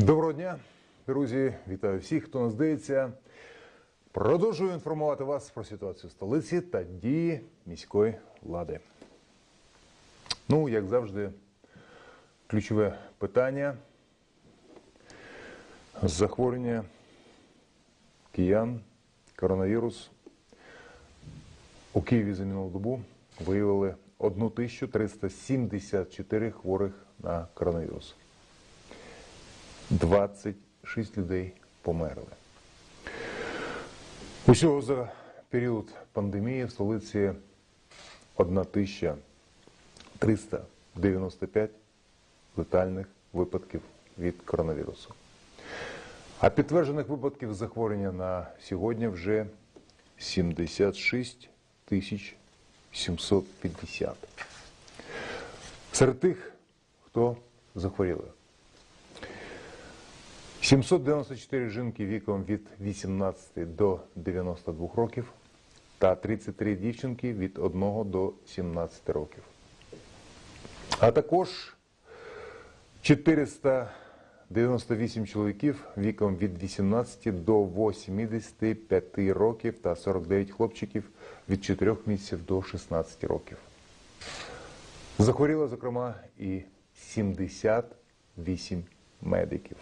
Доброго дня, друзі! Вітаю всіх, хто нас дивиться. Продовжую інформувати вас про ситуацію в столиці та дії міської влади. Ну, як завжди, ключове питання захворювання киян, коронавірус. У Києві за минулу добу виявили 1374 хворих на коронавірус. 26 людей померли. Усього за період пандемії в столиці 1395 летальних випадків від коронавірусу. А підтверджених випадків захворювання на сьогодні вже 76 тисяч 750. Серед тих, хто захворіли. 794 жінки віком від 18 до 92 років та 33 дівчинки від 1 до 17 років. А також 498 чоловіків віком від 18 до 85 років та 49 хлопчиків від 4 місяців до 16 років. Захворіло, зокрема, і 78 медиків.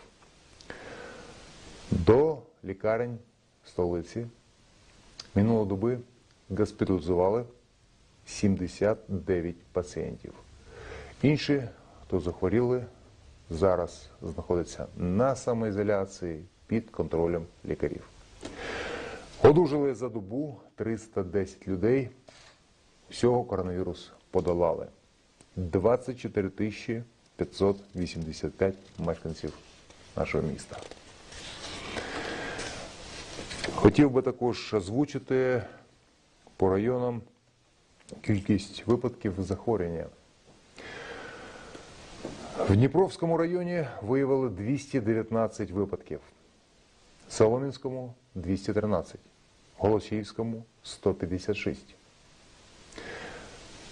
Лікарень столиці минулої доби госпіталізували 79 пацієнтів. Інші, хто захворіли, зараз знаходяться на самоізоляції під контролем лікарів. Одужали за добу 310 людей. Всього коронавірус подолали. 24 тисячі 585 мешканців нашого міста. Хотів би також озвучити по районам кількість випадків захворювання. В Дніпровському районі виявили 219 випадків, Соломінському 213, Голосіївському 156.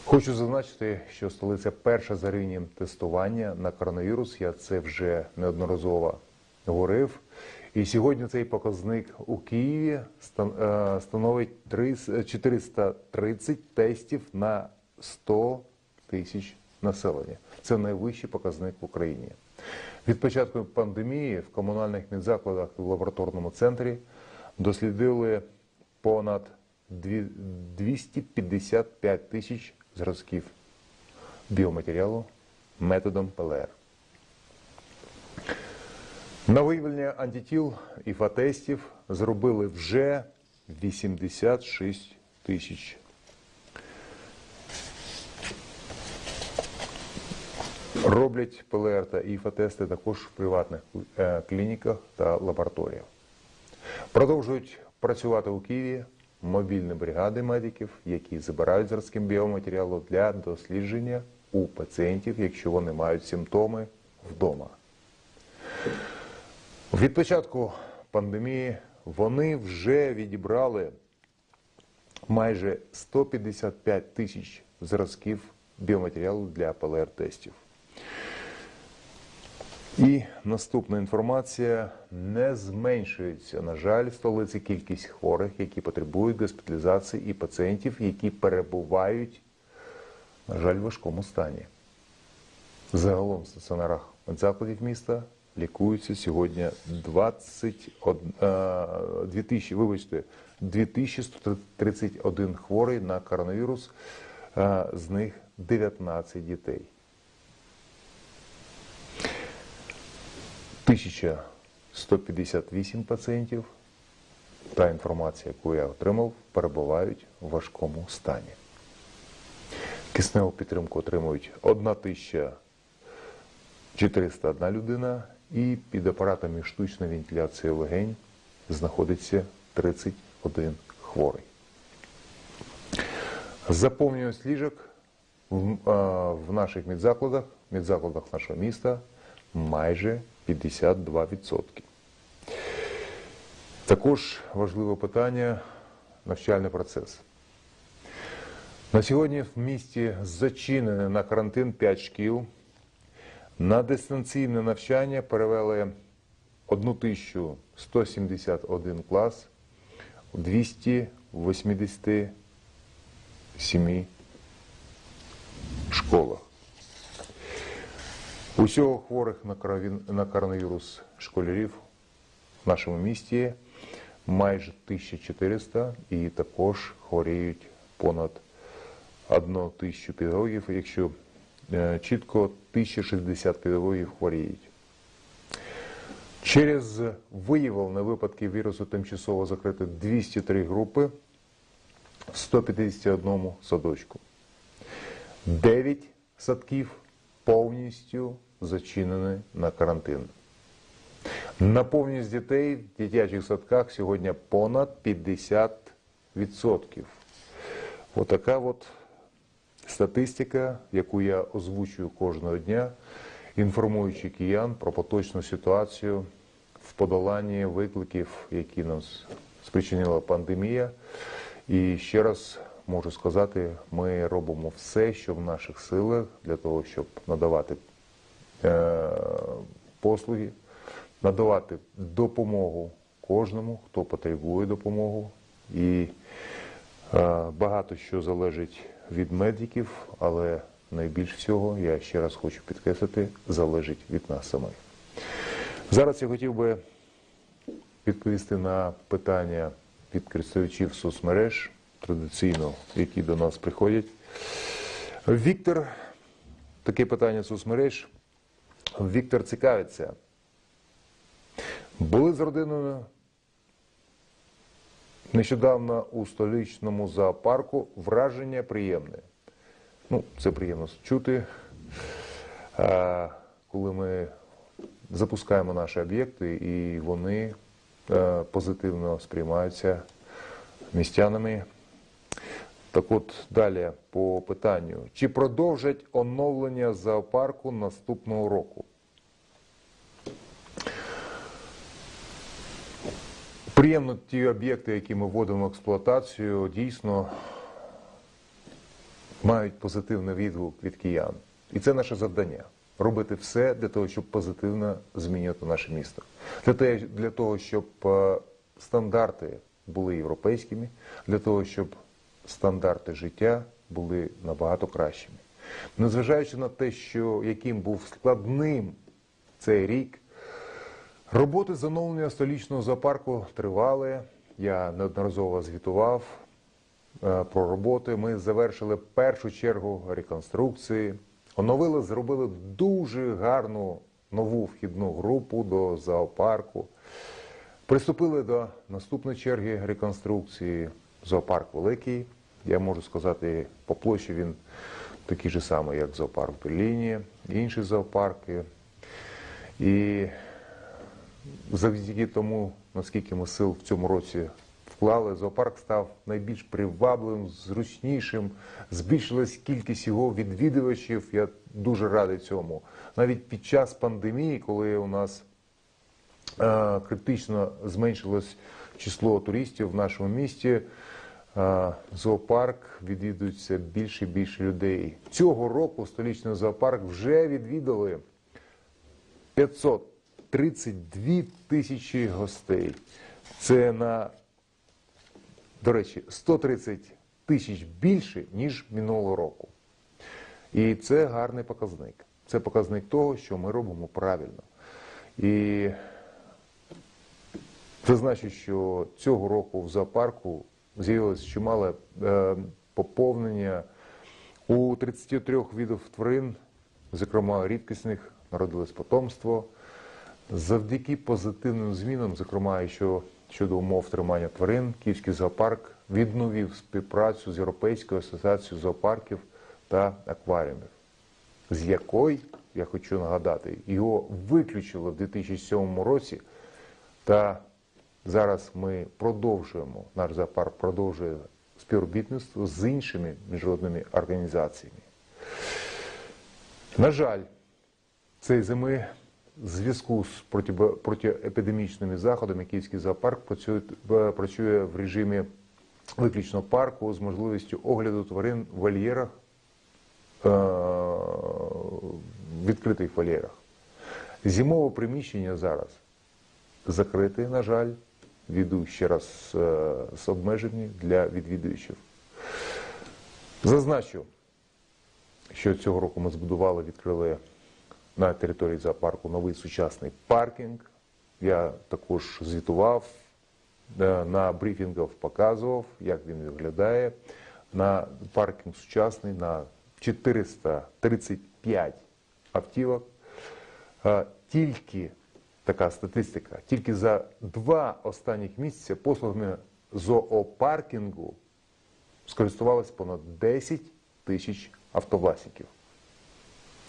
Хочу зазначити, що столиця перша за рівнем тестування на коронавірус. Я це вже неодноразово говорив. І сьогодні цей показник у Києві е, становить 430 тестів на 100 тисяч населення. Це найвищий показник в Україні. Від початку пандемії в комунальних медзакладах і в лабораторному центрі дослідили понад 255 тисяч зразків біоматеріалу методом ПЛР. На виявлення антитіл і фатестів зробили вже 86 тисяч. Роблять ПЛР та ІФА-тести також в приватних е, клініках та лабораторіях. Продовжують працювати у Києві мобільні бригади медиків, які забирають зразки біоматеріалу для дослідження у пацієнтів, якщо вони мають симптоми вдома. Від початку пандемії вони вже відібрали майже 155 тисяч зразків біоматеріалу для ПЛР-тестів. І наступна інформація не зменшується. На жаль, в столиці кількість хворих, які потребують госпіталізації, і пацієнтів, які перебувають, на жаль, в важкому стані. Загалом в стаціонарах медзакладів міста лікуються сьогодні 21, е, 2000, вибачте, 2131 хворий на коронавірус, е, з них 19 дітей. 1158 пацієнтів, та інформація, яку я отримав, перебувають в важкому стані. Кисневу підтримку отримують 1401 людина і під апаратами штучної вентиляції легень знаходиться 31 хворий. Заповнюваність ліжок в, наших медзакладах, медзакладах нашого міста майже 52%. Також важливе питання навчальний процес. На сьогодні в місті зачинені на карантин 5 шкіл. На дистанційне навчання перевели 1171 клас у 287 школах. Усього хворих на коронавірус школярів в нашому місті майже 1400 і також хворіють понад 1 тисячу педагогів, якщо чітко 1060 педагогів хворіють. Через виявлені випадки вірусу тимчасово закрито 203 групи в 151 садочку. 9 садків повністю зачинені на карантин. Наповненість дітей в дитячих садках сьогодні понад 50%. Отака от статистика, яку я озвучую кожного дня, інформуючи киян про поточну ситуацію в подоланні викликів, які нам спричинила пандемія. І ще раз можу сказати, ми робимо все, що в наших силах для того, щоб надавати е, послуги, надавати допомогу кожному, хто потребує допомогу. І багато що залежить від медиків, але найбільш всього, я ще раз хочу підкреслити, залежить від нас самих. Зараз я хотів би відповісти на питання від користувачів соцмереж, традиційно, які до нас приходять. Віктор, таке питання соцмереж. Віктор цікавиться. Були з родиною нещодавно у столичному зоопарку враження приємне. Ну, це приємно чути. Коли ми запускаємо наші об'єкти, і вони е, позитивно сприймаються містянами. Так от далі по питанню. Чи продовжать оновлення зоопарку наступного року? Приємно ті об'єкти, які ми вводимо в експлуатацію, дійсно мають позитивний відгук від киян. І це наше завдання робити все для того, щоб позитивно змінювати наше місто. Для того, щоб е, стандарти були європейськими, для того, щоб стандарти життя були набагато кращими. Незважаючи на те, що яким був складним цей рік, роботи з оновлення столічного зоопарку тривали. Я неодноразово звітував е, про роботи. Ми завершили першу чергу реконструкції. Оновили, зробили дуже гарну нову вхідну групу до зоопарку. Приступили до наступної черги реконструкції. Зоопарк великий. Я можу сказати, по площі він такий же самий, як зоопарк в інші зоопарки. І завдяки тому, наскільки ми сил в цьому році вклали, зоопарк став найбільш привабливим, зручнішим, збільшилась кількість його відвідувачів. Я дуже радий цьому. Навіть під час пандемії, коли у нас е, критично зменшилось число туристів в нашому місті, е, зоопарк відвідується більше і більше людей. Цього року столичний зоопарк вже відвідали 532 тисячі гостей. Це на, до речі, 130 тисяч більше, ніж минулого року. І це гарний показник. Це показник того, що ми робимо правильно. І це значить, що цього року в зоопарку з'явилось чимале е, поповнення у 33 видів тварин, зокрема рідкісних, народилось потомство. Завдяки позитивним змінам, зокрема, що щодо умов тримання тварин, Київський зоопарк відновив співпрацю з Європейською асоціацією зоопарків та акваріумів, з якої, я хочу нагадати, його виключили в 2007 році. Та зараз ми продовжуємо, наш зоопарк продовжує співробітництво з іншими міжнародними організаціями. На жаль, цієї зими зв'язку з протиепідемічними заходами Київський зоопарк працює, е, працює в режимі виключно парку з можливістю огляду тварин в вольєрах, е, відкритих вольєрах. Зимове приміщення зараз закритий, на жаль, віду ще раз е, з обмеженням для відвідувачів. Зазначу, що цього року ми збудували, відкрили на території зоопарку новий сучасний паркінг. Я також звітував е, на брифінгах, показував, як він виглядає. На паркінг сучасний на 435 автівок. Е, Тільки така статистика, тільки за два останніх місяці послугами зоопаркінгу скористувалось понад 10 тисяч автовласників.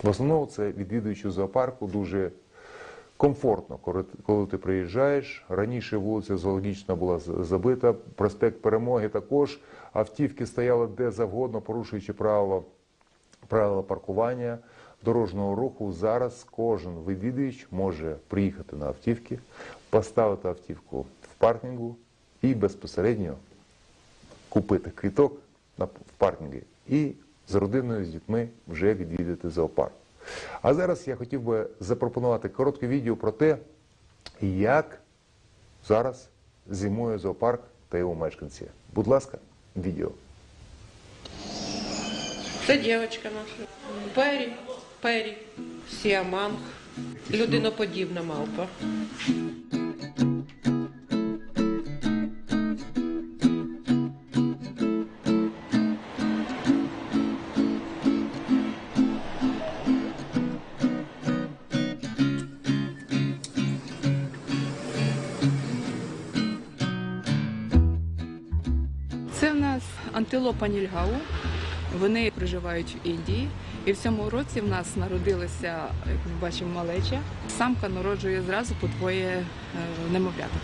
В основному це відвідуючи зоопарку дуже комфортно, коли- ти приїжджаєш. Раніше вулиця Зоологічна була забита, проспект Перемоги також. Автівки стояли де завгодно, порушуючи правила, правила паркування дорожнього руху. Зараз кожен відвідувач може приїхати на автівки, поставити автівку в паркінгу і безпосередньо купити квіток в паркінгі і з родиною, з дітьми вже відвідати зоопарк. А зараз я хотів би запропонувати коротке відео про те, як зараз зимує зоопарк та його мешканці. Будь ласка, відео. Це дівчинка наша. Пері, Пері, Сіаманг, людиноподібна мавпа. Нас антилопа Нільгау. Вони проживають в Індії. І в цьому році в нас народилася, як ми бачимо, малеча. Самка народжує зразу по двоє е, немовляток.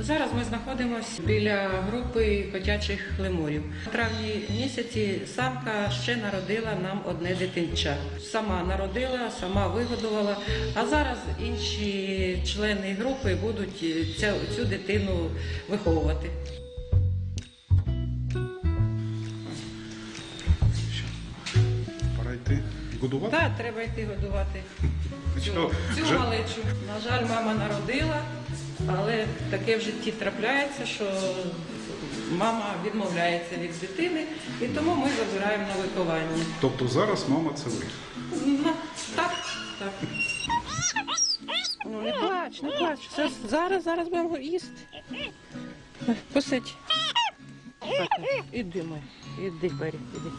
Зараз ми знаходимося біля групи котячих лемурів. У травні місяці самка ще народила нам одне дитинча. Сама народила, сама вигодувала. А зараз інші члени групи будуть цю дитину виховувати. Годувати. Так, треба йти годувати цю, цю малечу. На жаль, мама народила, але таке в житті трапляється, що мама відмовляється від дитини, і тому ми забираємо на виховання. Тобто зараз мама це ви. Ну, так, так. Ну не плач, не плач. Зараз, зараз будемо їсти. Посидь. Іди, мой, іди, бері, іди.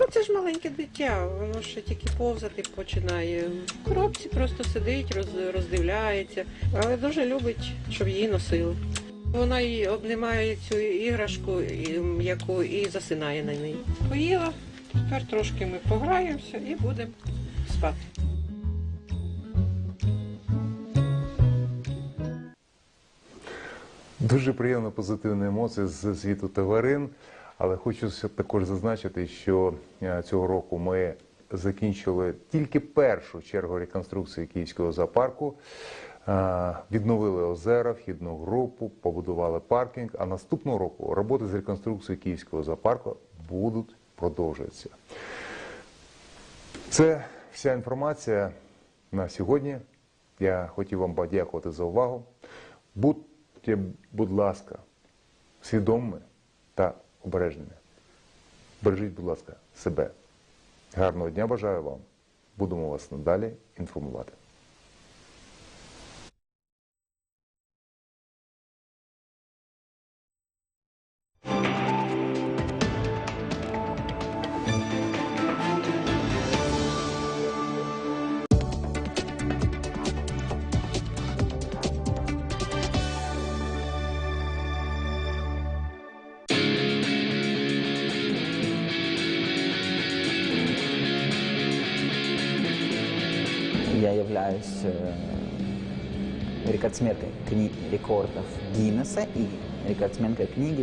Ну, це ж маленьке дитя, воно ще тільки повзати починає. В коробці просто сидить, роз- роздивляється, але дуже любить, щоб її носили. Вона і обнімає цю іграшку, яку і засинає на неї. Поїла, тепер трошки ми пограємося і будемо спати. Дуже приємно позитивні емоції з світу тварин, але хочу також зазначити, що е, цього року ми закінчили тільки першу чергу реконструкції Київського зоопарку. Е, Відновили озера, вхідну групу, побудували паркінг. А наступного року роботи з реконструкцією Київського зоопарку будуть продовжуватися. Це вся інформація на сьогодні. Я хотів вам подякувати за увагу. Будьте, будь ласка, свідомими та обережними. Бережіть, будь ласка, себе. Гарного дня бажаю вам. Будемо вас надалі інформувати. Являюсь э, рекордсменкой книги рекордов Гиннесса и рекордсменкой книги